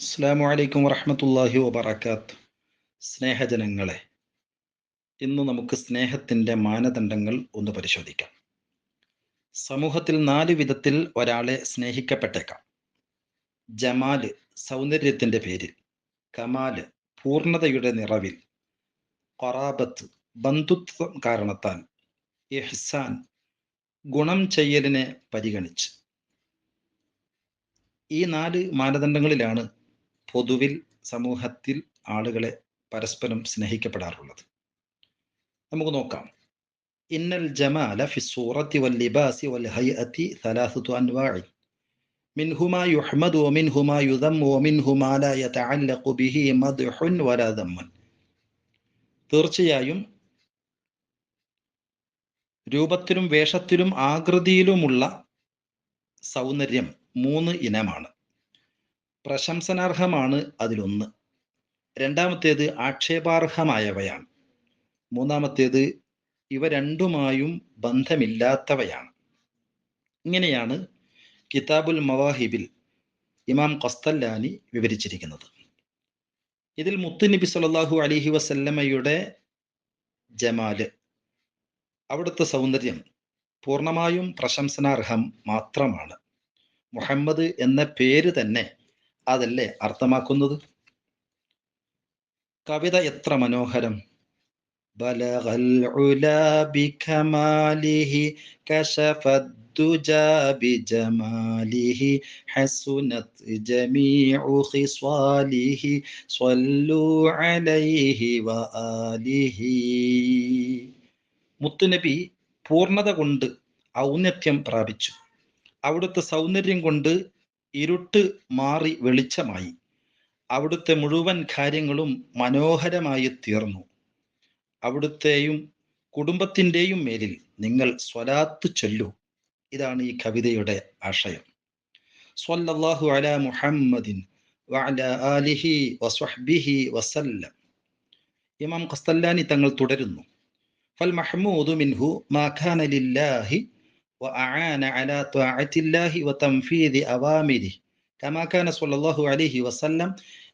അസ്സാം വലൈക്കും വറഹമത്തല്ലാഹി വബർക്കാത്ത് സ്നേഹജനങ്ങളെ ഇന്ന് നമുക്ക് സ്നേഹത്തിന്റെ മാനദണ്ഡങ്ങൾ ഒന്ന് പരിശോധിക്കാം. സമൂഹത്തിൽ നാല് വിധത്തിൽ ഒരാളെ സ്നേഹിക്കപ്പെട്ടേക്കാം. ജമാൽ സൗന്ദര്യത്തിന്റെ പേരിൽ. കമാൽ പൂർണതയുടെ നിറവിൽ. കൊറാബത്ത് ബന്ധുത്വം കാരണത്താൽ. ഇഹ്സാൻ ഗുണം ചെയ്യലിനെ പരിഗണിച്ച്. ഈ നാല് മാനദണ്ഡങ്ങളിലാണ് പൊതുവിൽ സമൂഹത്തിൽ ആളുകളെ പരസ്പരം സ്നേഹിക്കപ്പെടാറുള്ളത് നമുക്ക് നോക്കാം ഇന്നൽ ജമാല ഫി സൂറത്തി വൽ ലിബാസി വൽ ഹൈഅത്തി സലാസത്തു അൻവാഇ منهما يحمد ومنهما يذم ومنهما لا يتعلق به مدح ولا ذم തീർച്ചയായും രൂപത്തിലും വേഷത്തിലും ആകൃതിയിലുമുള്ള സൗന്ദര്യം മൂന്ന് ഇനമാണ് പ്രശംസനാർഹമാണ് അതിലൊന്ന്. രണ്ടാമത്തേത് ആക്ഷേപാർഹമായവയാണ്. മൂന്നാമത്തേത് ഇവ രണ്ടുമായും ബന്ധമില്ലാത്തവയാണ്. ഇങ്ങനെയാണ് കിതാബുൽ മവാഹിബിൽ ഇമാം ഖസ്തല്ലാനി വിവരിച്ചിരിക്കുന്നത്. ഇതിൽ മുത്തുനബി സല്ലല്ലാഹു അലിഹി വസല്ലമയുടെ ജമാൽ അവിടുത്തെ സൗന്ദര്യം പൂർണമായും പ്രശംസനാർഹം മാത്രമാണ്. മുഹമ്മദ് എന്ന പേര് തന്നെ അതല്ലേ അർത്ഥമാക്കുന്നത്? കവിത എത്ര മനോഹരം. മുത്തുനബി പൂർണത കൊണ്ട് ഔന്നത്യം പ്രാപിച്ചു. അവിടുത്തെ സൗന്ദര്യം കൊണ്ട് ഇരുട്ട് മാറി വെളിച്ചമായി. അവിടുത്തെ മുഴുവൻ കാര്യങ്ങളും മനോഹരമായി തീർന്നു. അവിടുത്തെയും കുടുംബത്തിന്റെയും മേലിൽ നിങ്ങൾ സ്വലാത്ത് ചൊല്ലൂ. ഇതാണ് ഈ കവിതയുടെ ആശയം. സ്വല്ലല്ലാഹു അല മുഹമ്മദിൻ ആലിഹി വസ്വഹ്ബിഹി വസല്ലം. ഇമാം ഖസ്തല്ലാനി തങ്ങൾ തുടരുന്നു. ഫൽ മഹ്മൂദു മിൻഹു മാ കാന ലില്ലാഹി وأعان على طاعة الله وتنفيذ أوامره كما كان صلى الله عليه وسلم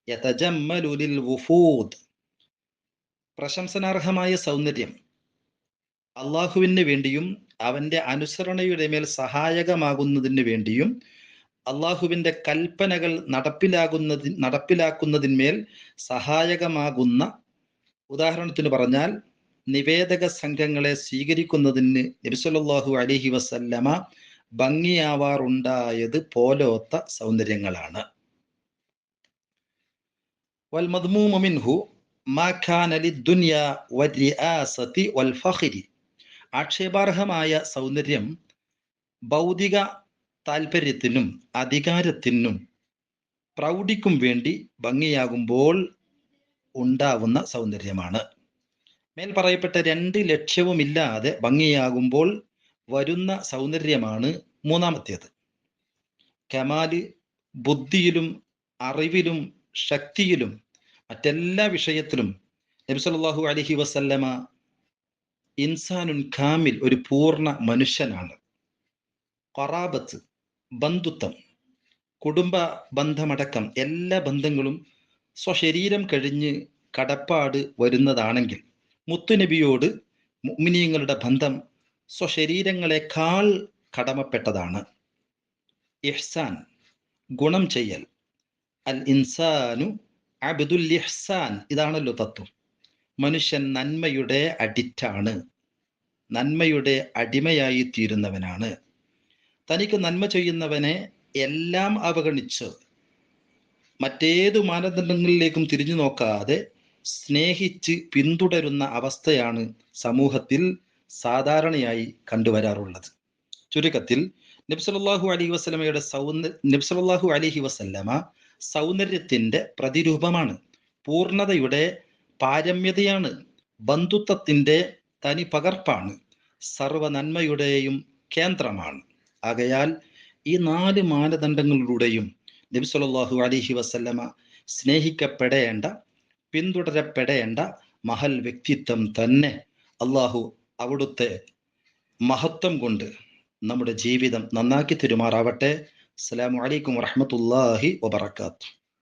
يتجمل للوفود പ്രശംസനാർഹമായ സൗന്ദര്യം അള്ളാഹുവിന് വേണ്ടിയും അവൻ്റെ അനുസരണയുടെ മേൽ സഹായകമാകുന്നതിന് വേണ്ടിയും അള്ളാഹുവിൻ്റെ കൽപ്പനകൾ നടപ്പിലാകുന്നതി നടപ്പിലാക്കുന്നതിന്മേൽ സഹായകമാകുന്ന ഉദാഹരണത്തിന് പറഞ്ഞാൽ നിവേദക സംഘങ്ങളെ സ്വീകരിക്കുന്നതിന് നബിസ്വല്ലാഹു അലിഹി വസല്ലമ ഭംഗിയാവാറുണ്ടായത് പോലോത്ത സൗന്ദര്യങ്ങളാണ്. ആക്ഷേപാർഹമായ സൗന്ദര്യം ഭൗതിക താല്പര്യത്തിനും അധികാരത്തിനും പ്രൗഢിക്കും വേണ്ടി ഭംഗിയാകുമ്പോൾ ഉണ്ടാവുന്ന സൗന്ദര്യമാണ്. മേൽ പറയപ്പെട്ട രണ്ട് ലക്ഷ്യവുമില്ലാതെ ഭംഗിയാകുമ്പോൾ വരുന്ന സൗന്ദര്യമാണ് മൂന്നാമത്തേത്. കമാൽ ബുദ്ധിയിലും അറിവിലും ശക്തിയിലും മറ്റെല്ലാ വിഷയത്തിലും നബിസല്ലാഹു അലഹി വസല്ലമ ഇൻസാനുൻ ഖാമിൽ ഒരു പൂർണ മനുഷ്യനാണ്. കൊറാബത്ത് ബന്ധുത്വം കുടുംബ ബന്ധമടക്കം എല്ലാ ബന്ധങ്ങളും സ്വശരീരം കഴിഞ്ഞ് കടപ്പാട് വരുന്നതാണെങ്കിൽ മുത്തുനബിയോട് മുഅ്മിനീങ്ങളുടെ ബന്ധം സ്വശരീരങ്ങളെക്കാൾ കടമപ്പെട്ടതാണ്. ഇഹ്സാൻ ഗുണം ചെയ്യൽ. അൽ ഇൻസാനു അബ്ദുൽ ഇഹ്സാൻ. ഇതാണല്ലോ തത്വം. മനുഷ്യൻ നന്മയുടെ അഡിറ്റാണ് നന്മയുടെ അടിമയായി തീരുന്നവനാണ്. തനിക്ക് നന്മ ചെയ്യുന്നവനെ എല്ലാം അവഗണിച്ച് മറ്റേതു മാനദണ്ഡങ്ങളിലേക്കും തിരിഞ്ഞു നോക്കാതെ സ്നേഹിച്ച് പിന്തുടരുന്ന അവസ്ഥയാണ് സമൂഹത്തിൽ സാധാരണയായി കണ്ടുവരാറുള്ളത്. ചുരുക്കത്തിൽ നബ്സലാഹു അലി വസ്ലമയുടെ സൗന്ദ നബ്സലാഹു അലിഹി വസല്ലമ സൗന്ദര്യത്തിന്റെ പ്രതിരൂപമാണ്. പൂർണതയുടെ പാരമ്യതയാണ്. ബന്ധുത്വത്തിന്റെ തനി പകർപ്പാണ് സർവ നന്മയുടെയും കേന്ദ്രമാണ്. ആകയാൽ ഈ നാല് മാനദണ്ഡങ്ങളിലൂടെയും നബിസ്വല്ലാഹു അലിഹി വസല്ലമ സ്നേഹിക്കപ്പെടേണ്ട പിന്തുടരപ്പെടേണ്ട മഹൽ വ്യക്തിത്വം തന്നെ അള്ളാഹു അവിടുത്തെ മഹത്വം കൊണ്ട് നമ്മുടെ ജീവിതം നന്നാക്കി തെരുമാറാവട്ടെ. അസ്സലാമു അലൈക്കും വറഹമത്തല്ലാഹി വബർക്കാത്തു